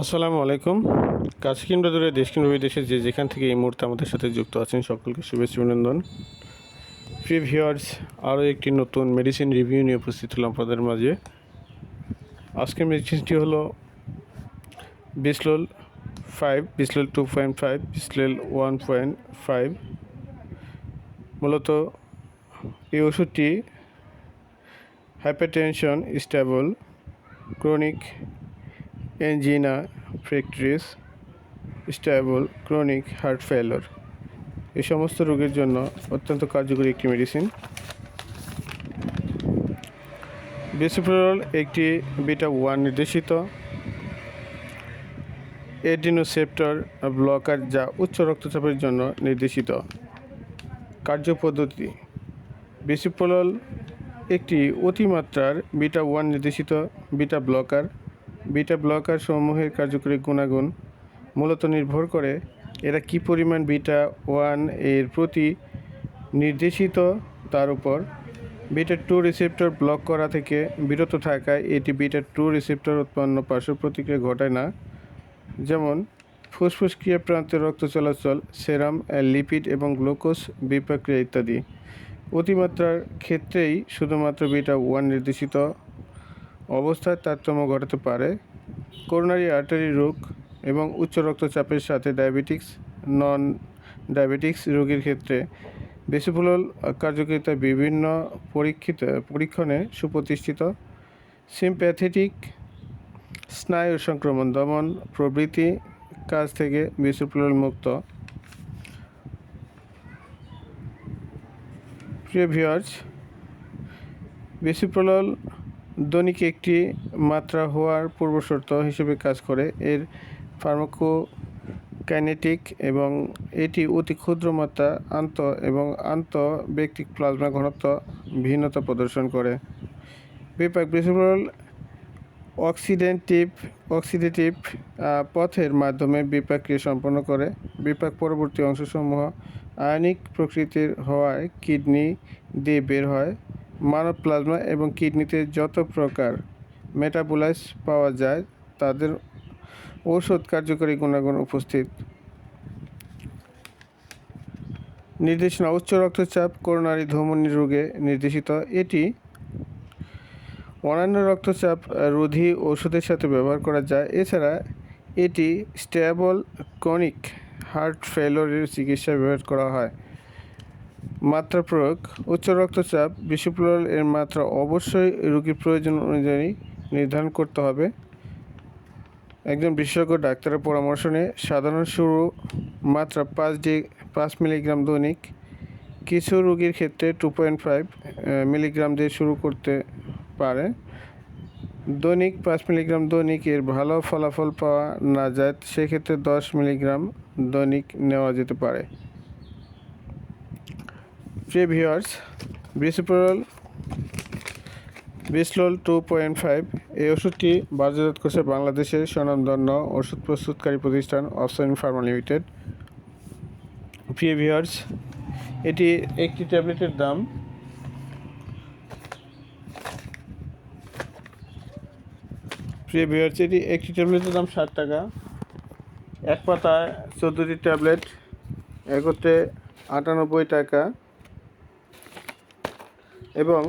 আসসালামু আলাইকুম। কাছে কিংবা দূরে, দেশ কিংবা বিদেশে যে যেখান থেকে এই মুহূর্তে আমাদের সাথে যুক্ত আছেন সকলকে শুভেচ্ছা অভিনন্দন। প্রি ভিউয়ার্স, আরও একটি নতুন মেডিসিন রিভিউ নিয়ে উপস্থিত হলাম আপনাদের মাঝে। আজকের মেডিসিনটি হলো Bislol five Bislol two point five Bislol one point five মূলত এই ওষুধটি হাইপারটেনশন স্টেবল ক্রনিক এনজিনা, ফ্রেক্ট্রিস স্টেবল ক্রনিক হার্ট ফেলোর এই সমস্ত রোগের জন্য অত্যন্ত কার্যকরী একটি মেডিসিন। বিসিপ্রোল একটি বিটা ওয়ান নির্দেশিত। এডিনোসেপ্টর ব্লকার যা উচ্চ রক্তচাপের জন্য নির্দেশিত। কার্যপদ্ধতি বিসিপ্রোল একটি অতিমাত্রার বিটা ওয়ান নির্দেশিত বিটা ব্লকার বিটা ব্লকার সমূহের কার্যকরী গুণাগুণ মূলত নির্ভর করে এরা কি পরিমাণ বিটা ওয়ানের প্রতি নির্দেশিত তার উপর। বিটা টু রিসেপ্টর ব্লক করা থেকে বিরত থাকায় এটি বিটা টু রিসেপ্টর উৎপন্ন পার্শ্ব প্রতিক্রিয়া ঘটায় না। যেমন ফুসফুস ক্রিয়া প্রান্তে রক্ত চলাচল, সেরাম, লিপিড এবং গ্লুকোজ বিপাক্রিয়া ইত্যাদি। অতিমাত্রার ক্ষেত্রেই শুধুমাত্র বিটা ওয়ান নির্দেশিত। অবস্থায় তারতম্য ঘটাতে পারে। করোনারি আর্টারি রোগ এবং উচ্চ রক্তচাপের সাথে ডায়াবেটিক্স নন ডায়াবেটিক্স রোগীর ক্ষেত্রে বেসিফুলল কার্যকারিতা বিভিন্ন পরীক্ষিত, পরীক্ষণে সুপ্রতিষ্ঠিত। সিম্প্যাথেটিক স্নায়ু সংক্রমণ, দমন প্রভৃতি কাজ থেকে বেসিফুলল মুক্ত। প্রিয় ভিউয়ার্স বেসিপ্রোলল দৈনিক একটি মাত্রা হওয়ার পূর্বশর্ত হিসেবে কাজ করে। এর ফার্মাকো কাইনেটিক এবং এটি অতি ক্ষুদ্র মাত্রা, আন্ত এবং আন্ত ব্যক্তিক প্লাজমা ঘনত্ব ভিন্নতা প্রদর্শন করে। বিপাক বেসিপ্রোল অক্সিডেন্টিভ, অক্সিডেটিভ পথের মাধ্যমে বিপাকক্রিয়া সম্পন্ন করে। বিপাক পরবর্তী অংশসমূহ আয়নিক প্রকৃতির হওয়ায় কিডনি দিয়ে বের হয়। মানব প্লাজমা এবং কিডনিতে যত প্রকার মেটাবোলাইজ পাওয়া যায়, তাদের ঔষধ কার্যকরী গুণাগুণ উপস্থিত। নির্দেশনা, উচ্চ রক্তচাপ, করোনারি ধমনী রোগে নির্দেশিত। এটি অন্যান্য রক্তচাপ রোধী ওষুধের সাথে ব্যবহার করা যায়। এছাড়া এটি স্টেবল ক্রনিক হার্ট ফেলোরের চিকিৎসায় ব্যবহার করা হয়। মাত্রা প্রয়োগ, উচ্চ রক্তচাপ বিশুপ্রল এর মাত্রা অবশ্যই রোগীর প্রয়োজন অনুযায়ী নির্ধারণ করতে হবে। একজন বিশেষজ্ঞ ডাক্তারের পরামর্শ নিয়ে সাধারণ শুরু মাত্রা পাঁচ ডি, পাঁচ মিলিগ্রাম দৈনিক। কিছু রোগীর ক্ষেত্রে টু পয়েন্ট ফাইভ মিলিগ্রাম দিয়ে শুরু করতে পারে। দৈনিক পাঁচ মিলিগ্রাম দৈনিক এর ভালো ফলাফল পাওয়া না যায়, সেক্ষেত্রে দশ মিলিগ্রাম দৈনিক নেওয়া যেতে পারে। প্রিয় viewers bisoprolol Bislol two point five এই ওষুধটি বাজারজাত করছে বাংলাদেশের স্বনামধন্য ওষুধ প্রস্তুতকারী প্রতিষ্ঠান অপশন ফার্মা লিমিটেড। প্রিয় ভিউয়ার্স, এটি একটি ট্যাবলেটের দাম। প্রিয় ভিউয়ার্স, এটি একটি ট্যাবলেটের দাম ষাট টাকা। এক পাতায় চোদ্দোটি ট্যাবলেট, একত্রে আটানব্বই টাকা। এবং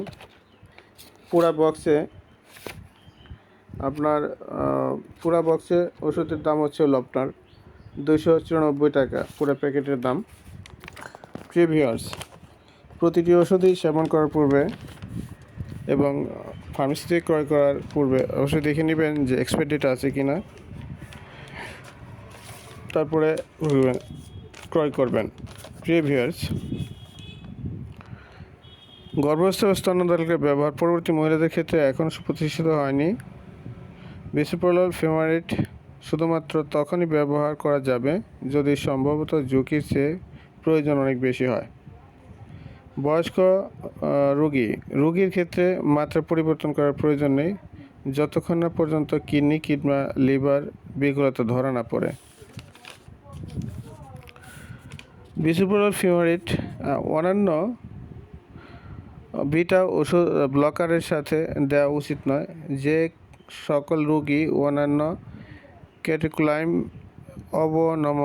পুরা বক্সে আপনার পুরা বক্সে ওষুধের দাম হচ্ছে হলো আপনার দুশো চুরানব্বই টাকা পুরো প্যাকেটের দাম। প্রিভিয়ার্স প্রতিটি ওষুধই সেবন করার পূর্বে এবং ফার্মেসি থেকে ক্রয় করার পূর্বে অবশ্যই দেখে নেবেন যে এক্সপায়ার ডেট আছে কি না তারপরে ক্রয় করবেন। প্রিভিয়ার্স গর্ভস্থ ও স্তন্যদালকের ব্যবহার পরবর্তী মহিলাদের ক্ষেত্রে এখন সুপ্রতিষ্ঠিত হয়নি। বিসিপ্রোলাল ফেমারিট শুধুমাত্র তখনই ব্যবহার করা যাবে যদি সম্ভবত ঝুঁকির চেয়ে প্রয়োজন অনেক বেশি হয়। বয়স্ক রোগী, রোগীর ক্ষেত্রে মাত্রা পরিবর্তন করার প্রয়োজন নেই। যতক্ষণ না পর্যন্ত কিডনি কিডমা লিভার বিকলতা ধরা না পড়ে। বিসিপ্রোলাল ফেমারিট অন্যান্য বিটা ওষুধ ব্লকারের সাথে দেওয়া উচিত নয়। যে সকল রোগী অন্যান্য ক্যাটিকুলাইম অবনমন